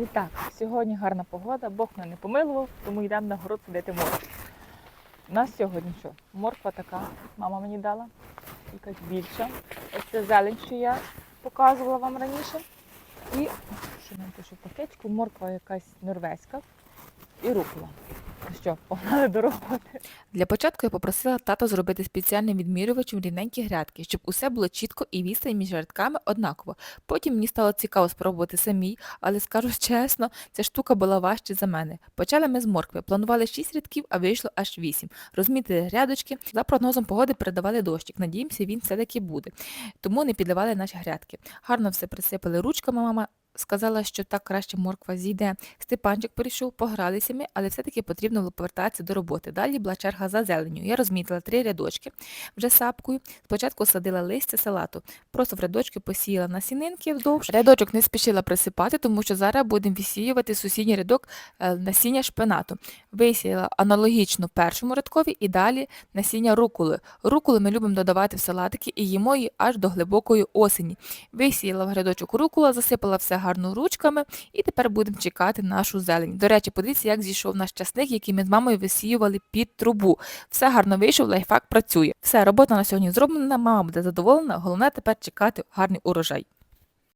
І так, сьогодні гарна погода, Бог мене не помилував, тому йдемо на город сидити моркву. У нас сьогодні що? Морква така, мама мені дала, якась більша. Ось це зелень, що я показувала вам раніше. І що нам пише в морква якась норвезька і рукола. Ну що, погнали до роботи. Для початку я попросила тата зробити спеціальним відмірювачем рівненькі грядки, щоб усе було чітко і відстань між рядками однаково. Потім мені стало цікаво спробувати самій, але скажу чесно, ця штука була важче за мене. Почали ми з моркви, планували 6 рядків, а вийшло аж 8. Розмітили грядочки, за прогнозом погоди передавали дощик. Надіємося, він все-таки буде. Тому не підливали наші грядки. Гарно все присипали ручками, мама. Сказала, що так краще морква зійде. Степанчик прийшов, погралися ми, але все-таки потрібно було повертатися до роботи. Далі була черга за зеленню. Я розмітила три рядочки вже сапкою. Спочатку садила листя салату, просто в рядочки посіяла насінинки вздовж. Рядочок не спішила присипати, тому що зараз будемо висіювати сусідній рядок е, насіння шпинату. Висіяла аналогічно першому рядкові і далі насіння рукули. Рукули ми любимо додавати в салатики і їмо її аж до глибокої осені. Висіяла в грядочок рукула, засипала все гарно ручками і тепер будемо чекати нашу зелень. До речі, подивіться, як зійшов наш часник, який ми з мамою висіювали під трубу. Все гарно вийшов, лайфхак працює. Все, робота на сьогодні зроблена, мама буде задоволена. Головне тепер чекати гарний урожай.